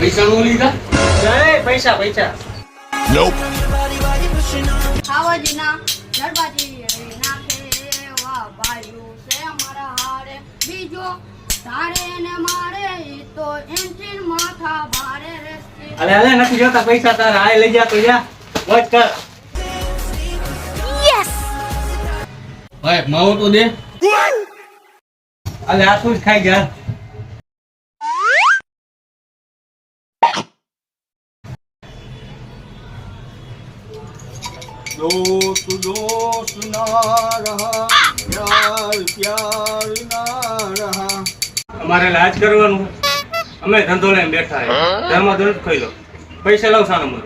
પૈસા નો લીધા? જય પૈસા પૈસા. ખાવાજીના દરબાજી રે નાખે એવા ભાઈઓ છે અમારા હારે. બીજો તારે ને મારે તો માથા ભારે અલે અલે નથી જોતા પૈસા તારા. આય લઈ જા તો જા. વોચ કર. ભાઈ માવો તો દે. અલે આ તું જ ખાઈ જા. दोस्त दोस्त ना रहा प्यार प्यार ना रहा અમારે લાજ કરવાનું અમે ધંધો લઈને બેઠા હે ધર્મ ધર્મ ખાઈ લો પૈસા લાવ સાનો મને